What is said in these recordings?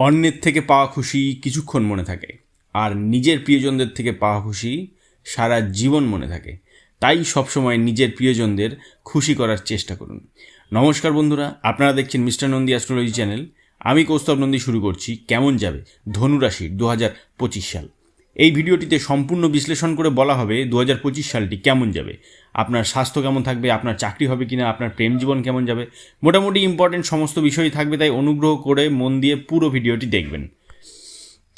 অন্যের থেকে পাওয়া খুশি কিছুক্ষণ মনে থাকে, আর নিজের প্রিয়জনদের থেকে পাওয়া খুশি সারা জীবন মনে থাকে। তাই সবসময় নিজের প্রিয়জনদের খুশি করার চেষ্টা করুন। নমস্কার বন্ধুরা, আপনারা দেখছেন মিস্টার নন্দী অ্যাস্ট্রোলজি চ্যানেল। আমি কৌস্তব নন্দী শুরু করছি। কেমন যাবে ধনুরাশির দু হাজার পঁচিশ সাল। এই ভিডিওটিতে সম্পূর্ণ বিশ্লেষণ করে বলা হবে দু হাজার পঁচিশ সালটি কেমন যাবে, আপনার স্বাস্থ্য কেমন থাকবে, আপনার চাকরি হবে কিনা, আপনার প্রেম জীবন কেমন যাবে, মোটামুটি ইম্পর্টেন্ট সমস্ত বিষয়ই থাকবে, তাই অনুগ্রহ করে মন দিয়ে পুরো ভিডিওটি দেখবেন।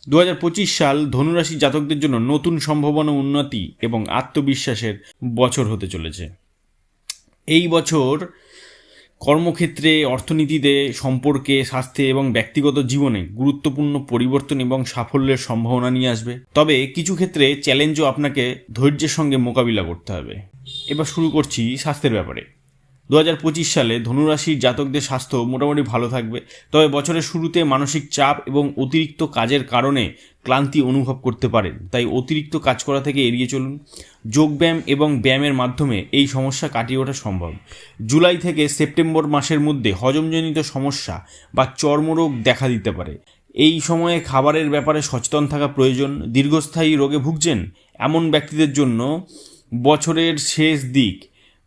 দু হাজার পঁচিশ সাল ধনুরাশি জাতকদের জন্য নতুন সম্ভাবনা উন্নতি এবং আত্মবিশ্বাসের বছর হতে চলেছে। এই বছর কর্মক্ষেত্রে, অর্থনীতিতে, সম্পর্কে, স্বাস্থ্যে এবং ব্যক্তিগত জীবনে গুরুত্বপূর্ণ পরিবর্তন এবং সাফল্যের সম্ভাবনা নিয়ে আসবে। তবে কিছু ক্ষেত্রে চ্যালেঞ্জও আপনাকে ধৈর্যের সঙ্গে মোকাবিলা করতে হবে। এবার শুরু করছি স্বাস্থ্যের ব্যাপারে। দু হাজার পঁচিশ সালে ধনুরাশির জাতকদের স্বাস্থ্য মোটামুটি ভালো থাকবে। তবে বছরের শুরুতে মানসিক চাপ এবং অতিরিক্ত কাজের কারণে ক্লান্তি অনুভব করতে পারেন। তাই অতিরিক্ত কাজ করা থেকে এড়িয়ে চলুন। যোগব্যায়াম এবং ব্যায়ামের মাধ্যমে এই সমস্যা কাটিয়ে ওঠা সম্ভব। জুলাই থেকে সেপ্টেম্বর মাসের মধ্যে হজমজনিত সমস্যা বা চর্মরোগ দেখা দিতে পারে। এই সময়ে খাবারের ব্যাপারে সচেতন থাকা প্রয়োজন। দীর্ঘস্থায়ী রোগে ভুগছেন এমন ব্যক্তিদের জন্য বছরের শেষ দিক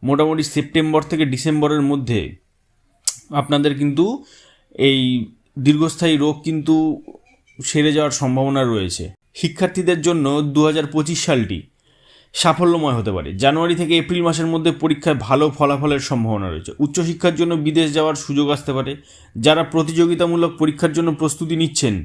মোটামুটি সেপ্টেম্বর থেকে ডিসেম্বরের মধ্যে আপনাদের কিন্তু এই দীর্ঘস্থায়ী রোগ কিন্তু সেরে যাওয়ার সম্ভাবনা রয়েছে। শিক্ষার্থীদের জন্য দু হাজার পঁচিশ সালটি সাফল্যময় হতে পারে। জানুয়ারি থেকে এপ্রিল মাসের মধ্যে পরীক্ষায় ভালো ফলাফলের সম্ভাবনা রয়েছে। উচ্চশিক্ষার জন্য বিদেশ যাওয়ার সুযোগ আসতে পারে। যারা প্রতিযোগিতামূলক পরীক্ষার জন্য প্রস্তুতি নিচ্ছেন,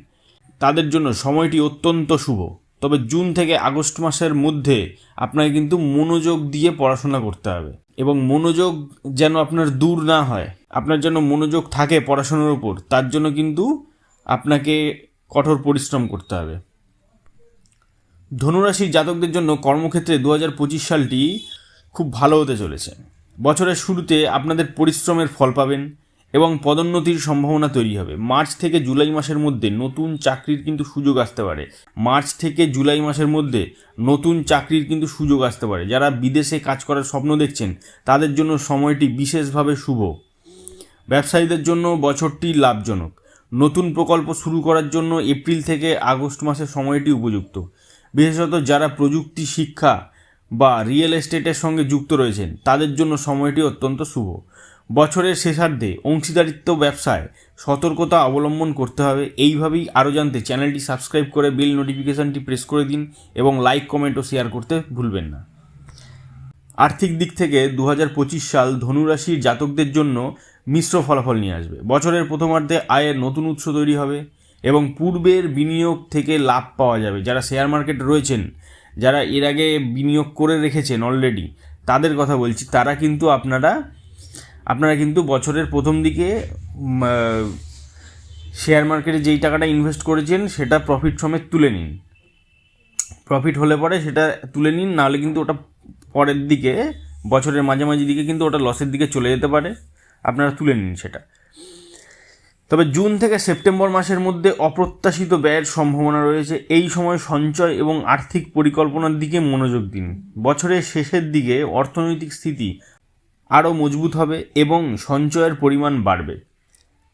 তাদের জন্য সময়টি অত্যন্ত শুভ। তবে জুন থেকে আগস্ট মাসের মধ্যে আপনাকে কিন্তু মনোযোগ দিয়ে পড়াশোনা করতে হবে এবং মনোযোগ যেন আপনার দূর না হয়, আপনার যেন মনোযোগ থাকে পড়াশোনার উপর, তার জন্য কিন্তু আপনাকে কঠোর পরিশ্রম করতে হবে। ধনুরাশির জাতকদের জন্য কর্মক্ষেত্রে দু হাজার পঁচিশ সালটি খুব ভালো হতে চলেছে। বছরের শুরুতে আপনাদের পরিশ্রমের ফল পাবেন এবং পদোন্নতির সম্ভাবনা তৈরি হবে। মার্চ থেকে জুলাই মাসের মধ্যে নতুন চাকরির কিন্তু সুযোগ আসতে পারে। মার্চ থেকে জুলাই মাসের মধ্যে নতুন চাকরির কিন্তু সুযোগ আসতে পারে। যারা বিদেশে কাজ করার স্বপ্ন দেখছেন, তাদের জন্য সময়টি বিশেষভাবে শুভ। ব্যবসায়ীদের জন্য বছরটি লাভজনক। নতুন প্রকল্প শুরু করার জন্য এপ্রিল থেকে আগস্ট মাসের সময়টি উপযুক্ত। বিশেষত যারা প্রযুক্তি, শিক্ষা বা রিয়েল এস্টেটের সঙ্গে যুক্ত রয়েছেন, তাদের জন্য সময়টি অত্যন্ত শুভ। বছরের শেষার্ধে অংশীদারিত্ব ব্যবসায় সতর্কতা অবলম্বন করতে হবে। এইভাবেই আরও জানতে চ্যানেলটি সাবস্ক্রাইব করে বিল নোটিফিকেশানটি প্রেস করে দিন এবং লাইক, কমেন্ট ও শেয়ার করতে ভুলবেন না। আর্থিক দিক থেকে দু হাজার পঁচিশ সাল ধনুরাশির জাতকদের জন্য মিশ্র ফলাফল নিয়ে আসবে। বছরের প্রথমার্ধে আয়ের নতুন উৎস তৈরি হবে এবং পূর্বের বিনিয়োগ থেকে লাভ পাওয়া যাবে। যারা শেয়ার মার্কেটে রয়েছেন, যারা এর আগে বিনিয়োগ করে রেখেছেন অলরেডি, তাদের কথা বলছি, তারা কিন্তু আপনারা আপনারা কিন্তু বছরের প্রথম দিকে শেয়ার মার্কেটে যেই টাকাটা ইনভেস্ট করেছেন, সেটা প্রফিট সমেত তুলে নিন। প্রফিট হলে পরে সেটা তুলে নিন, নাহলে কিন্তু ওটা পরের দিকে, বছরের মাঝামাঝি দিকে কিন্তু ওটা লসের দিকে চলে যেতে পারে। আপনারা তুলে নিন সেটা। তবে জুন থেকে সেপ্টেম্বর মাসের মধ্যে অপ্রত্যাশিত ব্যয়ের সম্ভাবনা রয়েছে। এই সময় সঞ্চয় এবং আর্থিক পরিকল্পনার দিকে মনোযোগ দিন। বছরের শেষের দিকে অর্থনৈতিক স্থিতি আরও মজবুত হবে এবং সঞ্চয়ের পরিমাণ বাড়বে।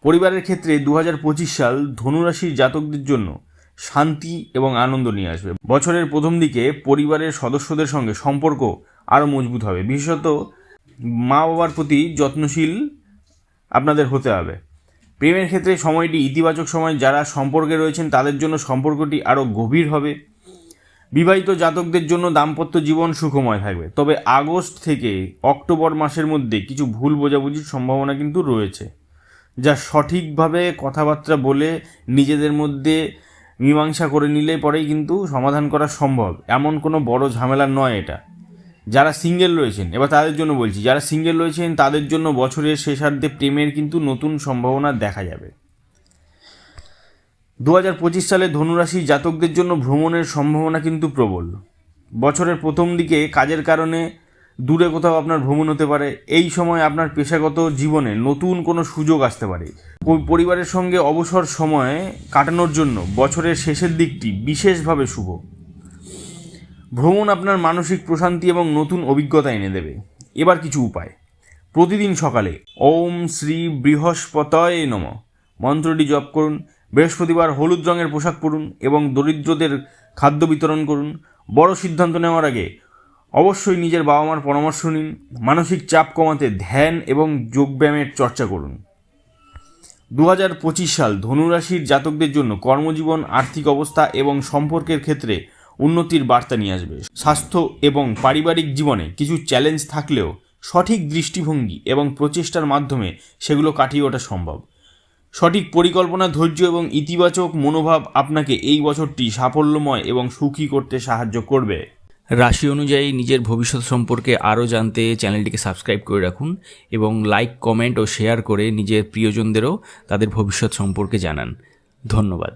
পরিবারের ক্ষেত্রে দু হাজার পঁচিশ সাল ধনুরাশির জাতকদের জন্য শান্তি এবং আনন্দ নিয়ে আসবে। বছরের প্রথম দিকে পরিবারের সদস্যদের সঙ্গে সম্পর্ক আরও মজবুত হবে। বিশেষত মা বাবার প্রতি যত্নশীল আপনাদের হতে হবে। প্রেমের ক্ষেত্রে সময়টি ইতিবাচক সময়, যারা সম্পর্কে রয়েছেন তাদের জন্য সম্পর্কটি আরও গভীর হবে। বিবাহিত জাতকদের জন্য দাম্পত্য জীবন সুখময় থাকবে। তবে আগস্ট থেকে অক্টোবর মাসের মধ্যে কিছু ভুল বোঝাবুঝির সম্ভাবনা কিন্তু রয়েছে, যা সঠিকভাবে কথাবার্তা বলে নিজেদের মধ্যে মীমাংসা করে নিলে পরেই কিন্তু সমাধান করা সম্ভব। এমন কোনো বড় ঝামেলা নয় এটা। যারা সিঙ্গেল রয়েছেন, এবার তাদের জন্য বলছি, যারা সিঙ্গেল রয়েছেন তাদের জন্য বছরের শেষার্ধে প্রেমের কিন্তু নতুন সম্ভাবনা দেখা যাবে। দু হাজার পঁচিশ সালে ধনুরাশি জাতকদের জন্য ভ্রমণের সম্ভাবনা কিন্তু প্রবল। বছরের প্রথম দিকে কাজের কারণে দূরে কোথাও আপনার ভ্রমণ হতে পারে। এই সময় আপনার পেশাগত জীবনে নতুন কোনো সুযোগ আসতে পারে। পরিবারের সঙ্গে অবসর সময় কাটানোর জন্য বছরের শেষের দিকটি বিশেষভাবে শুভ। ভ্রমণ আপনার মানসিক প্রশান্তি এবং নতুন অভিজ্ঞতা এনে দেবে। এবার কিছু উপায়। প্রতিদিন সকালে ওম শ্রী বৃহস্পতয় নম। মন্ত্রটি জপ করুন। বৃহস্পতিবার হলুদ রঙের পোশাক পরুন এবং দরিদ্রদের খাদ্য বিতরণ করুন। বড় সিদ্ধান্ত নেওয়ার আগে অবশ্যই নিজের বাবা মার পরামর্শ নিন। মানসিক চাপ কমাতে ধ্যান এবং যোগব্যায়ামের চর্চা করুন। দু হাজার পঁচিশ সাল ধনুরাশির জাতকদের জন্য কর্মজীবন, আর্থিক অবস্থা এবং সম্পর্কের ক্ষেত্রে উন্নতির বার্তা নিয়ে আসবে। স্বাস্থ্য এবং পারিবারিক জীবনে কিছু চ্যালেঞ্জ থাকলেও সঠিক দৃষ্টিভঙ্গি এবং প্রচেষ্টার মাধ্যমে সেগুলো কাটিয়ে ওঠা সম্ভব। সঠিক পরিকল্পনা, ধৈর্য এবং ইতিবাচক মনোভাব আপনাকে এই বছরটি সাফল্যময় এবং সুখী করতে সাহায্য করবে। রাশি অনুযায়ী নিজের ভবিষ্যৎ সম্পর্কে আরও জানতে চ্যানেলটিকে সাবস্ক্রাইব করে রাখুন এবং লাইক, কমেন্ট ও শেয়ার করে নিজের প্রিয়জনদেরও তাদের ভবিষ্যৎ সম্পর্কে জানান। ধন্যবাদ।